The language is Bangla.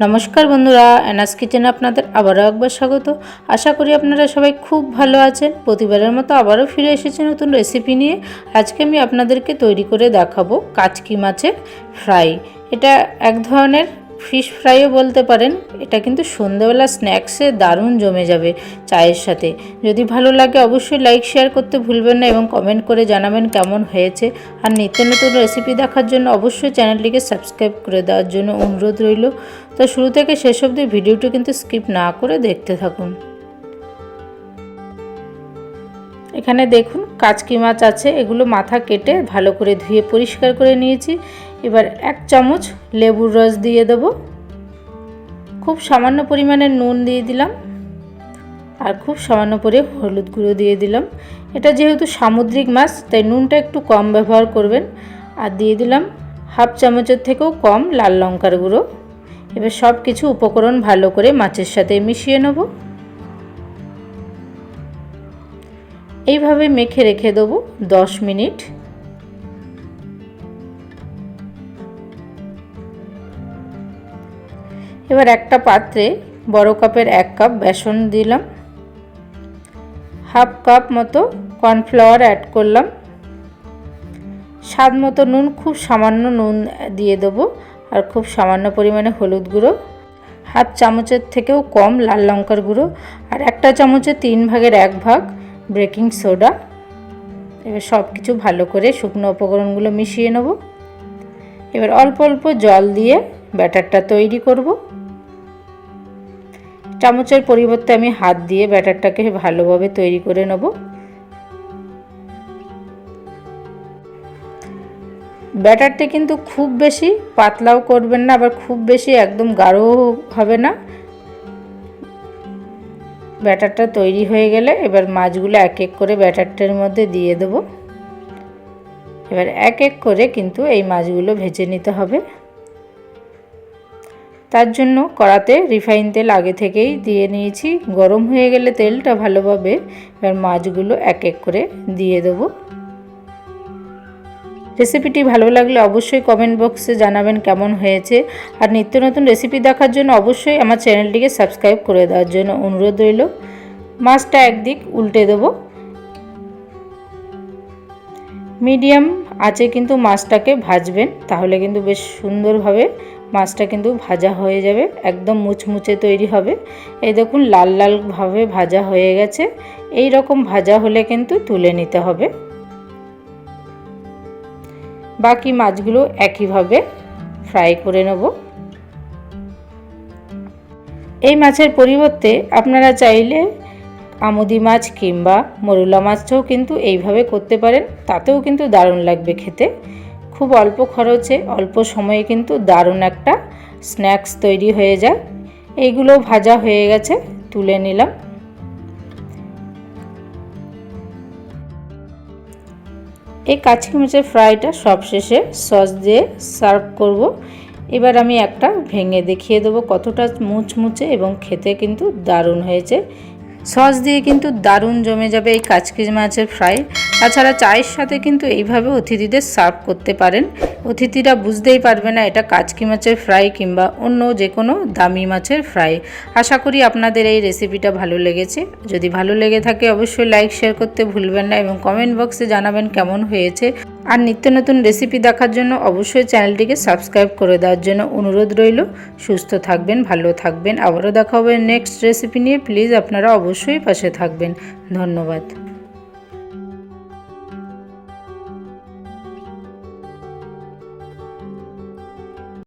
নমস্কার বন্ধুরা অ্যানাস কিচেনে আপনাদের আবারও একবার স্বাগত। আশা করি আপনারা সবাই খুব ভালো আছেন। প্রতিবারের মতো আবারও ফিরে এসেছি নতুন রেসিপি নিয়ে। আজকে আমি আপনাদেরকে তৈরি করে দেখাবো কাচকি মাছের ফ্রাই এটা এক ধরনের ফিশ ফ্রাইও বলতে পারেন, এটা কিন্তু সন্ধ্যাবেলা স্ন্যাক্সে দারুণ জমে যাবে চায়ের সাথে। যদি ভালো লাগে অবশ্যই লাইক, শেয়ার করতে ভুলবেন না এবং কমেন্ট করে জানাবেন কেমন হয়েছে। আর নিত্য নতুন রেসিপি দেখার জন্য অবশ্যই চ্যানেলটিকে সাবস্ক্রাইব করে দেওয়ার জন্য অনুরোধ রইল। তো শুরু থেকে শেষ অবধি ভিডিওটি কিন্তু স্কিপ না করে দেখতে থাকুন। এখানে দেখুন, কাচকি মাছ আছে, এগুলো মাথা কেটে ভালো করে ধুয়ে পরিষ্কার করে নিয়েছি। এবার এক চামচ লেবুর রস দিয়ে দেব। খুব সামান্য পরিমাণে নুন দিয়ে দিলাম আর খুব সামান্য করে হলুদ গুঁড়ো দিয়ে দিলাম। এটা যেহেতু সামুদ্রিক মাছ, তাই নুনটা একটু কম ব্যবহার করবেন। আর দিয়ে দিলাম হাফ চামচের থেকেও কম লাল লঙ্কার গুঁড়ো। এবার সব কিছু উপকরণ ভালো করে মাছের সাথে মিশিয়ে নেব। এইভাবে মেখে রেখে দেবো দশ মিনিট। এবার একটা পাত্রে বড় কাপের এক কাপ বেসন দিলাম। হাফ কাপ মতো কর্নফ্লাওয়ার অ্যাড করলাম। স্বাদ মতো নুন, খুব সামান্য নুন দিয়ে দেবো আর খুব সামান্য পরিমাণে হলুদ গুঁড়ো, হাফ চামচের থেকেও কম লাল লঙ্কার গুঁড়ো আর একটা চামচের তিন ভাগের এক ভাগ বেকিং সোডা। এবার সব কিছু ভালো করে শুকনো উপকরণগুলো মিশিয়ে নেব। এবার অল্প অল্প জল দিয়ে ব্যাটারটা তৈরি করব। চামচের পরিবর্তে আমি হাত দিয়ে ব্যাটারটাকে ভালোভাবে তৈরি করে নেব। ব্যাটারটা কিন্তু খুব বেশি পাতলাও করবেন না, আবার খুব বেশি একদম গাঢ়ও হবে না। ব্যাটারটা তৈরি হয়ে গেলে এবার মাছগুলো এক এক করে ব্যাটারটার মধ্যে দিয়ে দেব। এবার এক এক করে কিন্তু এই মাছগুলো ভেজে নিতে হবে। তার জন্য কড়াতে রিফাইন তেল আগে থেকেই দিয়ে নিয়েছি। গরম হয়ে গেলে তেলটা ভালোভাবে এবার মাছগুলো এক এক করে দিয়ে দেবো। রেসিপিটি ভালো লাগলে অবশ্যই কমেন্ট বক্সে জানাবেন কেমন হয়েছে। আর নিত্য নতুন রেসিপি দেখার জন্য অবশ্যই আমার চ্যানেলটিকে সাবস্ক্রাইব করে দেওয়ার জন্য অনুরোধ রইল। মাছটা একদিক উল্টে দেব। মিডিয়াম আছে কিন্তু মাছটাকে ভাজবেন, তাহলে কিন্তু বেশ সুন্দরভাবে মাছটা কিন্তু ভাজা হয়ে যাবে, একদম মুচমুচে তৈরি হবে। এই দেখুন, লাল লালভাবে ভাজা হয়ে গেছে। এই রকম ভাজা হলে কিন্তু তুলে নিতে হবে। বাকি মাছগুলো একইভাবে ফ্রাই করে নেব। এই মাছের পরিবর্তে আপনারা চাইলে আমুদি মাছ কিংবা মরুলা মাছটাও কিন্তু এইভাবে করতে পারেন, তাতেও কিন্তু দারুণ লাগবে খেতে। খুব অল্প খরচে, অল্প সময়ে কিন্তু দারুণ একটা স্ন্যাক্স তৈরি হয়ে যায়। এইগুলো ভাজা হয়ে গেছে, তুলে নিলাম। এই কাচকি মাছের ফ্রাইটা সবশেষে সস দিয়ে সার্ভ করব। এবার আমি একটা ভেঙে দেখিয়ে দেবো কতটা মুচমুচে এবং খেতে কিন্তু দারুণ হয়েছে। সস দিয়ে কিন্তু দারুণ জমে যাবে এই কাচকি মাছের ফ্রাই। তাছাড়া চায়ের সাথে কিন্তু এইভাবে অতিথিদের সার্ভ করতে পারেন। অতিথিরা বুঝতেই পারবে না এটা কাচকি মাছের ফ্রাই কিংবা অন্য যে কোনো দামি মাছের ফ্রাই। আশা করি আপনাদের এই রেসিপিটা ভালো লেগেছে। যদি ভালো লেগে থাকে অবশ্যই লাইক, শেয়ার করতে ভুলবেন না এবং কমেন্ট বক্সে জানাবেন কেমন হয়েছে। আর নিত্য নতুন রেসিপি দেখার জন্য অবশ্যই চ্যানেলটিকে সাবস্ক্রাইব করে দেওয়ার জন্য অনুরোধ রইল। সুস্থ থাকবেন, ভালো থাকবেন। আবারও দেখা হবে নেক্সট রেসিপি নিয়ে। প্লিজ আপনারা অবশ্যই পাশে থাকবেন। ধন্যবাদ।